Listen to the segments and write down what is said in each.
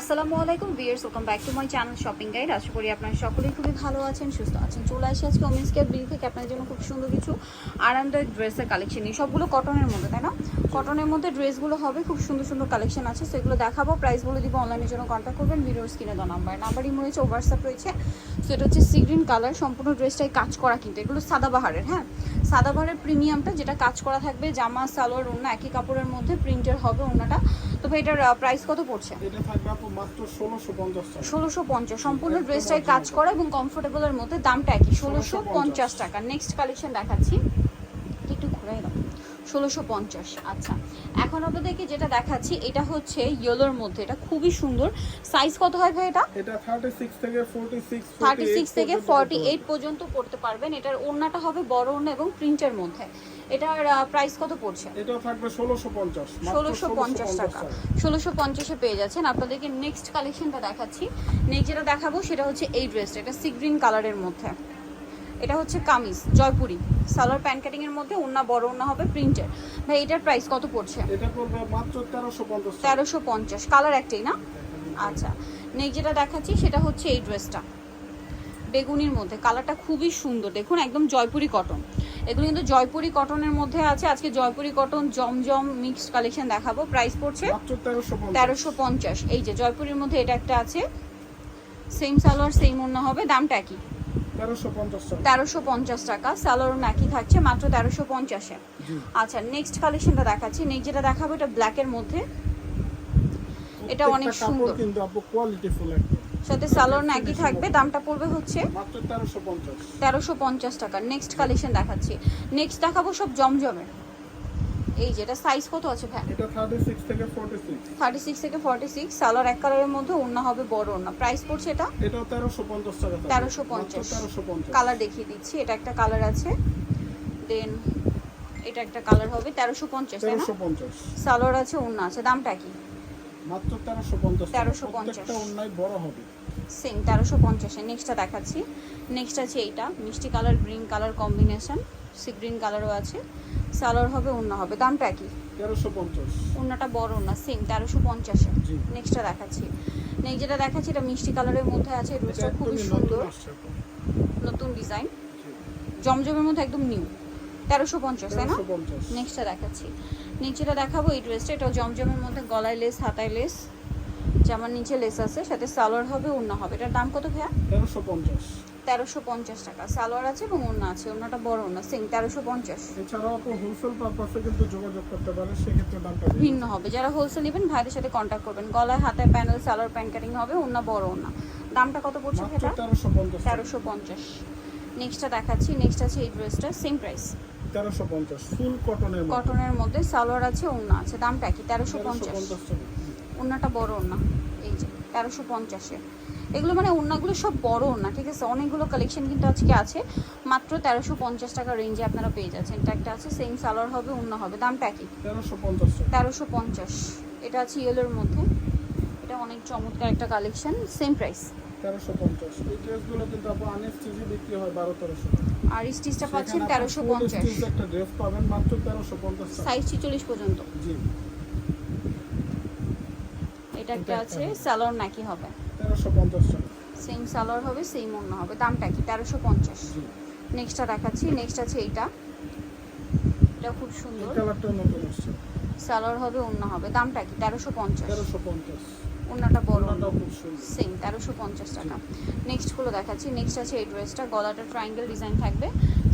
আসসালামু আলাইকুম viewers welcome back to my channel shopping guide আশা করি আপনারা সকলেই খুবই ভালো আছেন, সুস্থ আছেন। চলে আসি আজকে ওমেন্স কেয়ার বিল থেকে। আপনাদের জন্য খুব সুন্দর কিছু আরামদায়ক ড্রেসের কালেকশন নিয়ে। সবগুলো কটনের মধ্যে, তাই না? কটনের মধ্যে ড্রেসগুলো হবে, খুব সুন্দর সুন্দর কালেকশন আছে। সেগুলো দেখাবো প্রাইস বলে দিব অনলাইনের জন্য কন্ট্যাক্ট করবেন ভিডিওর স্ক্রিনে দেওয়া নাম্বার নাম্বার ইমো রয়েছে হোয়াটসঅ্যাপ রয়েছে। সো এটা হচ্ছে সি গ্রিন কালার সম্পূর্ণ ড্রেসটাই কাজ করা কিন্তু। এগুলো সাদাবাহারের হ্যাঁ? সাদাবাহারের প্রিমিয়ামটা যেটা কাজ করা থাকবে, জামা, সালোয়ার অন্য একই কাপড়ের মধ্যে প্রিন্টের হবে অন্যটা তবে এটার প্রাইস কত পড়ছে? এটা থাকবে আপু মাত্র টাকা। সম্পূর্ণ ড্রেসটাই কাজ করা এবং কমফোর্টেবলের মধ্যে দামটা একই। ষোলোশো পঞ্চাশ। টাকা। নেক্সট কালেকশন দেখাচ্ছি। একটু ঘুরাই দাও। ষোলোশো পঞ্চাশ। আচ্ছা। এখন আপনাদেরকে যেটা দেখাচ্ছি এটা হচ্ছে ইয়েলোর মধ্যে। এটা খুবই সুন্দর। সাইজ কত হয় ভাই এটা? এটা থার্টি সিক্স থেকে ফোর্টি সিক্স থার্টি সিক্স থেকে ফর্টি এইট পর্যন্ত পড়তে পারবেন। এটার ওড়নাটা হবে বড় ওড়না এবং প্রিন্টের মধ্যে। এটার প্রাইস কত পড়ছে? এটাও থাকবে ষোলোশো পঞ্চাশ ষোলোশো পঞ্চাশ টাকা। ষোলোশো পঞ্চাশে পেয়ে যাচ্ছেন। আপনাদেরকে নেক্সট কালেকশনটা দেখাচ্ছি। নেক্সট যেটা দেখাবো সেটা হচ্ছে এই ড্রেসটা এটা সি গ্রিন কালারের মধ্যে। এটা হচ্ছে কামিজ জয়পুরি। সালোয়ার প্যান্ট কাটিং এর মধ্যে ওন্না বড় ওন্না হবে প্রিন্টের ভাই এটার প্রাইস কত পড়ছে? এটা করবে মাত্র তেরোশো পঞ্চাশ টাকা। তেরোশো পঞ্চাশ। কালার একটাই না? আচ্ছা। নেক্সট যেটা দেখাচ্ছি সেটা হচ্ছে এই ড্রেসটা বেগুনির মধ্যে। কালারটা খুবই সুন্দর। দেখুন একদম জয়পুরি কটন এগুলো কিন্তু জয়পুরি কটনের মধ্যে আছে। আজকে Jaipuri cotton Zamzam mixed collection দেখাবো। প্রাইস পড়ছে তেরোশো পঞ্চাশ। এই যে জয়পুরের মধ্যে এটা একটা আছে। সেম সালোয়ার সেম অন্য হবে। দামটা কি তেরোশো পঞ্চাশ টাকা। সালোয়ার একই থাকছে মাত্র তেরোশো পঞ্চাশে। আচ্ছা নেক্সট কালেকশনটা দেখাচ্ছি। নেক্সট যেটা দেখাবো এটা ব্ল্যাকের মধ্যে। এটা অনেক সুন্দর। কিন্তু আপু কোয়ালিটি ফুল একদম। সাথে সালোয়ার একই থাকবে দামটা পড়বে হচ্ছে তেরোশো পঞ্চাশ। টাকা। নেক্সট কালেকশন দেখাচ্ছি। নেক্সট দেখাবো সব জমজমের। এই যেটা সাইজ কত আছে ভ্যান থার্টি সিক্স থেকে ফোর্টি সিক্স সালোয়ার এক কালারের মধ্যে অন্য হবে বড় অন্য প্রাইস পড়ছে এটা? তেরোশো পঞ্চাশ টাকা থাকবে। 1350 মাত্র তেরোশো পঞ্চাশ। কালার দেখিয়ে দিচ্ছি এটা একটা কালার আছে। দেন এটা একটা কালার হবে তেরোশো পঞ্চাশ তেরোশো পঞ্চাশ। সালোয়ার আছে অন্য আছে দামটা কি? মাত্র তেরোশো পঞ্চাশ 1350 প্রত্যেকটা অন্যায় বড় হবে। সেম নেক্সটটা দেখাচ্ছি। নেক্সট আছে এইটা। মিষ্টি colour green colour combination sea green কালারও আছে। সালোয়ার হবে হবে। দামটা কি? তেরোশো পঞ্চাশ। অন্যটা বড় না সেম নেক্সটটা দেখাচ্ছি। নেক্সট যেটা দেখাচ্ছি এটা মিষ্টি কালারের মধ্যে আছে। সুন্দর। নতুন ডিজাইন জমজমের মধ্যে একদম নিউ তেরোশো পঞ্চাশ তাই না? নেক্সটটা দেখাচ্ছি। যেটা দেখাবো এই ড্রেসটা এটাও জমজমের মধ্যে গলায় লেস হাতায় লেস জামার নিচে লেস আছে সাথে সালোয়ার হবে ওড়না হবে। এটার দাম কত ভাইয়া? তেরোশো পঞ্চাশ। তেরোশো পঞ্চাশ টাকা। সালোয়ার আছে এবং ওড়না আছে ওড়নাটা বড় ওড়না সেম তেরোশো পঞ্চাশ। এছাড়াও আপনি হোলসেল পারপাসে কিন্তু যোগাযোগ করতে পারেন সেক্ষেত্রে দামটা ভিন্ন। হবে। যারা হোলসেল নেবেন ভাইদের সাথে কন্ট্যাক্ট করবেন। গলায় হাতায় প্যানেল সালোয়ার প্যান্ট কাটিং হবে ওড়না বড় ওড়না। দামটা কত পড়ছে সেটা তেরোশো পঞ্চাশ। তেরোশো পঞ্চাশ। নেক্সটটা দেখাচ্ছি নেক্সট আছে এই ড্রেসটা সেম প্রাইস তেরোশো পঞ্চাশ ফুল কটনের মধ্যে। কটনের মধ্যে সালোয়ার আছে ওড়না আছে দামটা কি তেরোশো পঞ্চাশ। ওড়নাটা বড় ওড়না এই যে তেরোশো পঞ্চাশে এগুলো মানে ওড়নাগুলো সব বড় ওড়না ঠিক আছে? অনেকগুলো কালেকশন কিন্তু আজকে আছে মাত্র তেরোশো পঞ্চাশ টাকা রেঞ্জে আপনারা পেয়ে যাচ্ছেন। এটা একটা আছে সেম সালোয়ার হবে ওড়না হবে দামটা কি তেরোশো পঞ্চাশ তেরোশো পঞ্চাশ এটা আছে ইয়েলোর মধ্যে। এটা অনেক চমৎকার একটা কালেকশন সেম প্রাইস তেরোশো পঞ্চাশ। এই ড্রেসগুলো কিন্তু বিক্রি হয় বারো তেরোশো আর স্টিচটা পাচ্ছেন তেরোশো পঞ্চাশ। একটা ড্রেস পাবেন মাত্র তেরোশো পঞ্চাশ সাইজ ছিচল্লিশ পর্যন্ত। জি। এটা একটা আছে। সালোয়ার নাকি হবে। তেরোশো পঞ্চাশ টাকা। সেম সালোয়ার হবে সেম অন্য হবে। দামটা কি? তেরোশো পঞ্চাশ। নেক্সটটা দেখাচ্ছি। নেক্সট আছে এইটা। এটা খুব সুন্দর। কালারটা নতুন আসছে। সালোয়ার হবে অন্য হবে। দামটা কি? তেরোশো পঞ্চাশ। তেরোশো পঞ্চাশ। অন্যটা বড়। সেম তেরোশো পঞ্চাশ টাকা। নেক্সটগুলো দেখাচ্ছি। নেক্সট আছে এই ড্রেসটা গলাটা ট্রায়াঙ্গেল ডিজাইন থাকবে।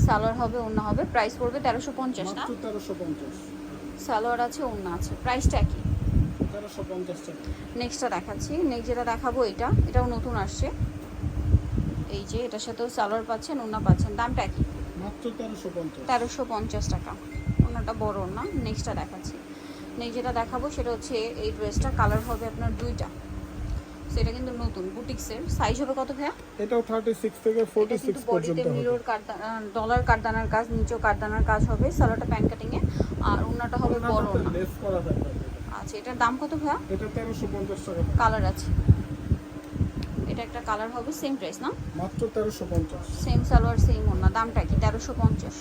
সালোয়ার হবে অন্য হবে। প্রাইস পড়বে তেরোশো পঞ্চাশ না? তেরোশো পঞ্চাশ। সালোয়ার আছে অন্য আছে। প্রাইসটা টাকা। নেক্সটটা দেখাচ্ছি। নেক্সট যেটা দেখাবো এটা। এটাও নতুন আসছে। এই যে এটার সাথেও সালোয়ার পাচ্ছেন ওনা পাচ্ছেন। দামটা পঞ্চাশ। তেরোশো পঞ্চাশ টাকা। ওনাটা বড় না? নেক্সটটা দেখাচ্ছি। নেক্সট যেটা দেখাবো সেটা হচ্ছে এই ড্রেসটা কালার হবে আপনার দুইটা। সেটা কিন্তু নতুন বুটিক্সের। সাইজ হবে কত ভাইয়া? এটাও থার্টি সিক্স থেকে ফোর্টি এটা কিন্তু সিক্স পর্যন্ত বডিতে হবে মিরর ডলার কারদানার কাজ নিচেও কারদানার কাজ হবে সালোয়ারটা প্যান্ট কাটিং এ আর ওনাটা হবে বড় লেস করা থাকবে। আচ্ছা এটার দাম কত ভাইয়া? এটা তেরোশো পঞ্চাশ টাকা কালার আছে। এটা একটা কালার হবে সেম প্রাইস না? মাত্র তেরোশো পঞ্চাশ। সেম সালোয়ার সেম দামটা কি? তেরোশো পঞ্চাশ।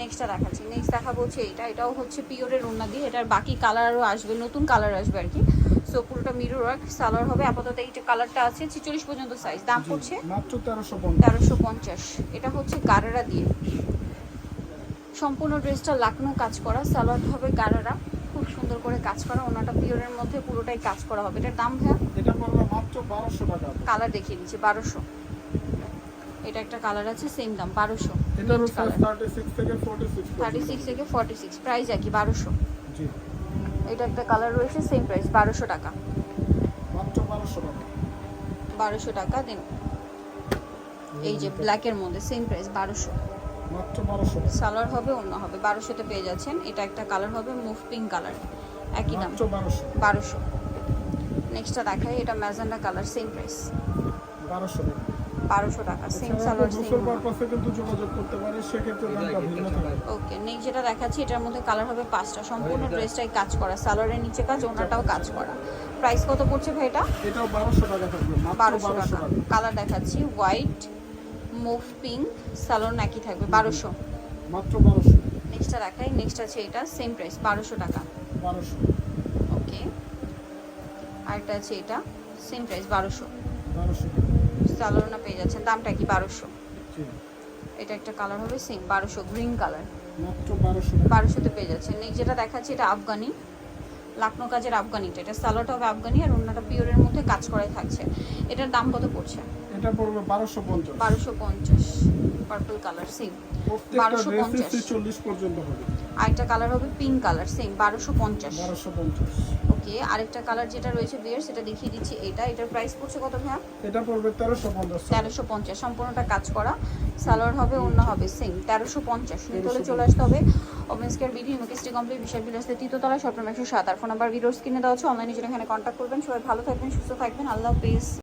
নেক্সটটা দেখাচ্ছি। নেক্সট দেখাবো হচ্ছে এটা। এটাও হচ্ছে পিওরের ওনা দিয়ে। এটার বাকি কালারও আসবে। নতুন কালার আসবে আর কি। সো পুরোটা মিরর ওয়ার্ক সালোয়ার হবে। আপাতত এইটা কালারটা আছে ছিচল্লিশ পর্যন্ত সাইজ দাম পড়ছে তেরোশো পঞ্চাশ। এটা হচ্ছে গারারা দিয়ে। সম্পূর্ণ ড্রেসটা লাকনো কাজ করা। সালোয়ার হবে গারারা। খুব সুন্দর করে কাজ করা। ওনাটা পিওরের মধ্যে পুরোটাই কাজ করা হবে। এটার দাম ভাইয়া? এটা মাত্র বারোশো টাকা। কালার দেখিয়ে দিচ্ছি। বারোশো। এটা একটা কালার আছে সেম দাম বারোশো। থার্টি সিক্স থেকে ফোর্টি সিক্স প্রাইস একই বারোশো। জি। এটা একটা কালার রয়েছে সেম প্রাইস বারোশো টাকা। মাত্র বারোশো টাকা। দিন এই যে ব্ল্যাকের মধ্যে সেম প্রাইস বারোশো। সালোয়ার হবে অন্য হবে বারোশোতে পেয়ে যাচ্ছেন। এটা একটা কালার হবে মুভ পিঙ্ক কালার একই দাম। বারোশো। নেক্সটটা দেখাই এটা ম্যাজেন্ডা কালার সেম প্রাইস বারোশো বারোশো টাকা সেম সালোয়ার সেম কিন্তু যোগাযোগ করতে পারে সেক্ষেত্রে দামটা ভিন্ন থাকবে ওকে নেক্সট যেটা দেখাচ্ছি এটার মধ্যে কালার হবে পাঁচটা। সম্পূর্ণ ড্রেসটাই কাজ করা সালোয়ারের নিচে কাজ ওনাটাও কাজ করা। প্রাইস কত পড়ছে ভাই এটা? এটাও বারোশো টাকা থাকবে বারোশো টাকা। টাকা। কালার দেখাচ্ছি হোয়াইট মুভ পিঙ্ক সালোয়ার নাকি থাকবে বারোশো। মাত্র বারোশো। নেক্সটটা দেখাই নেক্সট আছে এটা সেম প্রাইস বারোশো টাকা। বারোশো। ওকে আরেকটা আছে এটা সেম প্রাইস বারোশো। বারোশো টাকা পেয়ে যাচ্ছেন। দামটা কি? বারোশো। এটা একটা কালার হবে সেম বারোশো গ্রিন কালার। বারোশো বারোশোতে পেয়ে যাচ্ছেন। নেক্সট যেটা দেখাচ্ছি এটা আফগানি। লাকনো কাজের আফগানিটা। এটা সালোয়ারটা হবে আফগানি আর অন্যটা পিওরের মধ্যে কাজ করাই থাকছে। এটার দাম কত পড়ছে? এটা পড়বে বারোশো পঞ্চাশ। বারোশো পঞ্চাশ। পার্পল কালার সেম 1250 ড্রেসে চল্লিশ পর্যন্ত হবে। আরেকটা কালার হবে পিঙ্ক কালার সেম বারোশো পঞ্চাশ। বারোশো পঞ্চাশ। ওকে আরেকটা কালার যেটা রয়েছে বিয়ার সেটা দেখিয়ে দিচ্ছি। এটা এটার প্রাইস পড়ছে কত ভাইয়া? এটা পড়বে তেরোশো পঞ্চাশ তেরোশো পঞ্চাশ সম্পূর্ণটা কাজ করা। সালোয়ার হবে অন্য হবে সেম তেরোশো পঞ্চাশ। নিতে চলে আসতে হবে। ওমেন্স কেয়ার বিডি মুকেশটি কমপ্লিট বিশাল বিলাসের তৃতীয়তলা শপ একশো সাত। আর ফোন নাম্বার ভিডিওর স্ক্রিনে দেওয়া আছে অনলাইনে যেটা এখানে কন্ট্যাক্ট করবেন। সবাই ভালো থাকবেন সুস্থ থাকবেন। আল্লাহ হাফিজ।